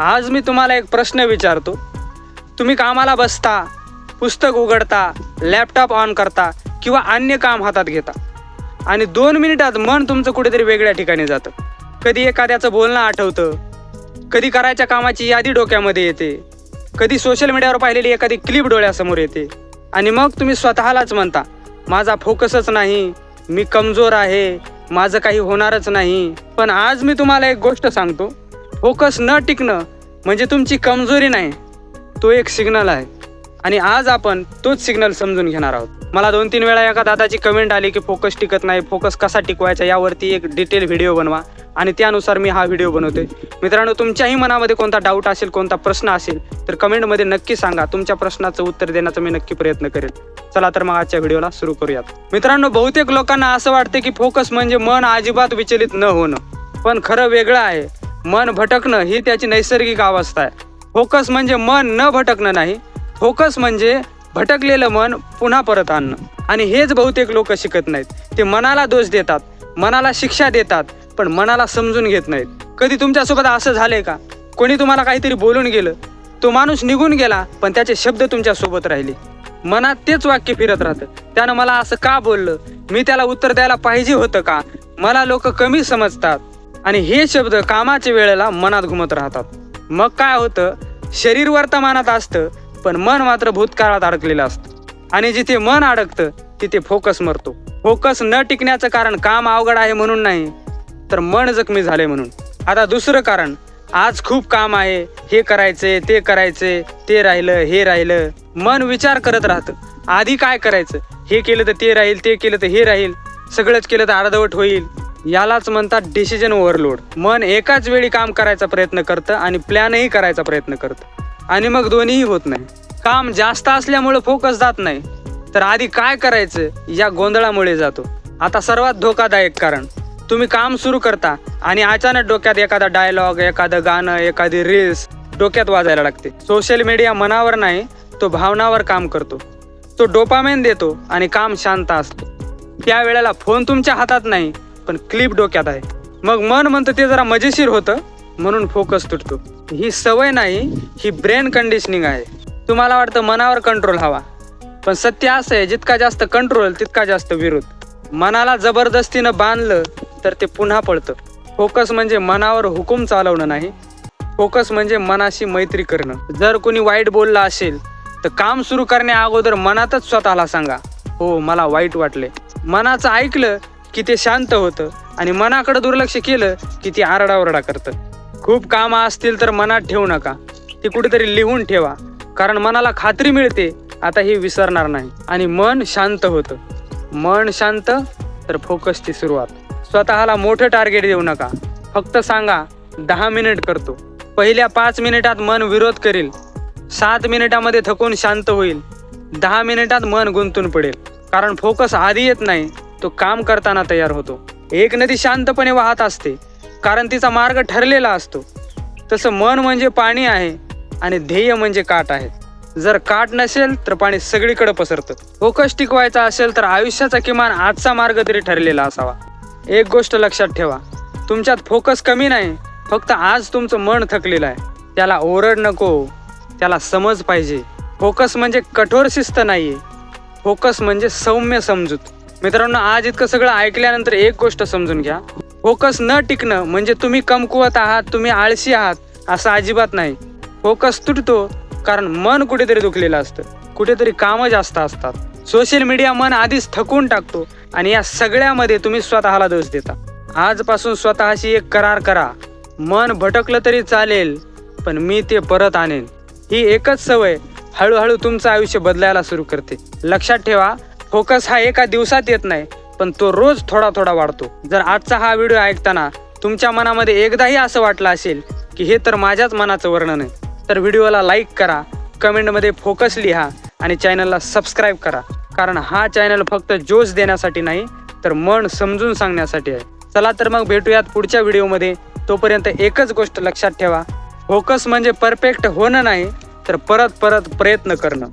आज मी तुम्हाला एक प्रश्न विचारतो. तुम्ही कामाला बसता पुस्तक उघडता लॅपटॉप ऑन करता किंवा अन्य काम हातात घेता आणि दोन मिनिटात मन तुमचं कुठेतरी वेगळ्या ठिकाणी जातं. कधी एखाद्याचं बोलणं आठवतं कधी करायच्या कामाची यादी डोक्यामध्ये येते कधी सोशल मीडियावर पाहिलेली एखादी क्लिप डोळ्यासमोर येते आणि मग तुम्ही स्वतःलाच म्हणता माझा फोकसच नाही मी कमजोर आहे माझं काही होणारच नाही. पण आज मी तुम्हाला एक गोष्ट सांगतो. फोकस न टिकणं म्हणजे तुमची कमजोरी नाही. तो एक सिग्नल आहे. आणि आज आपण तोच सिग्नल समजून घेणार आहोत. मला दोन तीन वेळा एका दादाची कमेंट आली की फोकस टिकत नाही फोकस कसा टिकवायचा यावरती एक डिटेल व्हिडिओ बनवा. आणि त्यानुसार मी हा व्हिडिओ बनवतोय. मित्रांनो तुमच्याही मनामध्ये कोणता डाऊट असेल कोणता प्रश्न असेल तर कमेंटमध्ये नक्की सांगा. तुमच्या प्रश्नाचं उत्तर देण्याचा मी नक्की प्रयत्न करेन. चला तर मग आजच्या व्हिडिओला सुरू करूयात. मित्रांनो बहुतेक लोकांना असं वाटते की फोकस म्हणजे मन अजिबात विचलित न होणं. पण खरं वेगळं आहे. मन भटकणं ही त्याची नैसर्गिक अवस्था आहे. फोकस म्हणजे मन न भटकणं नाही. फोकस म्हणजे भटकलेलं मन पुन्हा परत आणणं. आणि हेच बहुतेक लोक शिकत नाहीत. ते मनाला दोष देतात मनाला शिक्षा देतात पण मनाला समजून घेत नाहीत. कधी तुमच्यासोबत असं झालंय का? कोणी तुम्हाला काहीतरी बोलून गेलं? तो माणूस निघून गेला पण त्याचे शब्द तुमच्यासोबत राहिले. मनात तेच वाक्य फिरत राहतं. त्यानं मला असं का बोललं? मी त्याला उत्तर द्यायला पाहिजे होतं का? मला लोक कमी समजतात. आणि हे शब्द कामाच्या वेळेला मनात घुमत राहतात. मग काय होतं? शरीर वर्तमानात असतं पण मन मात्र भूतकाळात अडकलेलं असतं. आणि जिथे मन अडकतं तिथे फोकस मरतो. फोकस न टिकण्याचं कारण काम अवघड आहे म्हणून नाही तर मन जखमी झाले म्हणून. आता दुसरं कारण आज खूप काम आहे हे करायचे ते करायचे ते राहिलं हे राहिलं. मन विचार करत राहतं. आधी काय करायचं? हे केलं तर ते राहील ते केलं तर हे राहील. सगळंच केलं तर अर्धवट होईल. यालाच म्हणतात डिसिजन ओव्हरलोड मन एकाच वेळी काम करायचा प्रयत्न करतं आणि प्लॅनही करायचा प्रयत्न करतं. आणि मग दोन्हीही होत नाही. काम जास्त असल्यामुळे फोकस जात नाही. तर आधी काय करायचं या गोंधळामुळे जातो. आता सर्वात धोकादायक कारण तुम्ही काम सुरू करता आणि अचानक डोक्यात एखादा डायलॉग एखादं गाणं एखादी रील्स डोक्यात वाजायला लागते. सोशल मीडिया मनावर नाही तो भावनावर काम करतो. तो डोपामेन देतो आणि काम शांत असतो. त्यावेळेला फोन तुमच्या हातात नाही पण क्लिप डोक्यात आहे. मग मन म्हणतं ते जरा मजेशीर होतं म्हणून फोकस तुटतो. ही सवय नाही ही ब्रेन कंडिशनिंग आहे. तुम्हाला वाटतं मनावर कंट्रोल हवा. पण सत्य असं आहे जितका जास्त कंट्रोल तितका जास्त विरोध. मनाला जबरदस्तीनं बांधलं तर ते पुन्हा पळतं. फोकस म्हणजे मनावर हुकूम चालवणं नाही. फोकस म्हणजे मनाशी मैत्री करणं. जर कोणी वाईट बोललं असेल तर काम सुरू करण्या अगोदर मनातच स्वतःला सांगा हो मला वाईट वाटले मनाचं ऐकलं की ते शांत होतं आणि मनाकडे दुर्लक्ष केलं की ते आरडाओरडा करतं. खूप कामं असतील तर मनात ठेवू नका. ती कुठेतरी लिहून ठेवा. कारण मनाला खात्री मिळते आता हे विसरणार नाही. आणि मन शांत होतं. मन शांत तर फोकसची सुरुवात. स्वतःला मोठं टार्गेट देऊ नका. फक्त सांगा दहा मिनिट करतो. पहिल्या पाच मिनिटात मन विरोध करेल. सात मिनिटामध्ये थकून शांत होईल. दहा मिनिटात मन गुंतून पडेल. कारण फोकस आधी येत नाही तो काम करताना तयार होतो. एक नदी शांतपणे वाहत असते कारण तिचा मार्ग ठरलेला असतो. तसं मन म्हणजे पाणी आहे आणि ध्येय म्हणजे काट आहे. जर काट नसेल तर पाणी सगळीकडे पसरतं. हो फोकस टिकवायचा असेल तर आयुष्याचा किमान आजचा मार्ग तरी ठरलेला असावा. एक गोष्ट लक्षात ठेवा. तुमच्यात फोकस कमी नाही फक्त आज तुमचं मन थकलेलं आहे. त्याला ओरड नको. त्याला समज पाहिजे. फोकस म्हणजे कठोर शिस्त नाहीये. फोकस म्हणजे सौम्य समजूत. मित्रांनो आज इतकं सगळं ऐकल्यानंतर एक गोष्ट समजून घ्या. फोकस न टिकणं म्हणजे तुम्ही कमकुवत आहात तुम्ही आळशी आहात असं अजिबात नाही. फोकस तुटतो कारण मन कुठेतरी दुखलेलं असतं. कुठेतरी कामं जास्त असतात. सोशल मीडिया मन आधीच थकवून टाकतो आणि या सगळ्यामध्ये तुम्ही स्वतःला दोष देता. आजपासून स्वतःशी एक करार करा. मन भटकलं तरी चालेल पण मी ते परत आणेन. ही एकच सवय हळूहळू तुमचं आयुष्य बदलायला सुरू करते. लक्षात ठेवा फोकस हा एका दिवसात येत नाही पण तो रोज थोडा थोडा वाढतो. जर आजचा हा व्हिडिओ ऐकताना तुमच्या मनामध्ये एकदाही असं वाटलं असेल की हे तर माझ्याच मनाचं वर्णन आहे तर व्हिडिओला लाईक करा कमेंटमध्ये फोकस लिहा आणि चॅनलला सबस्क्राईब करा. कारण हा चॅनल फक्त जोश देण्यासाठी नाही तर मन समजून सांगण्यासाठी आहे. चला तर मग भेटूयात पुढच्या व्हिडिओमध्ये. तोपर्यंत एकच गोष्ट लक्षात ठेवा फोकस म्हणजे परफेक्ट होणं नाही तर परत परत प्रयत्न करणं.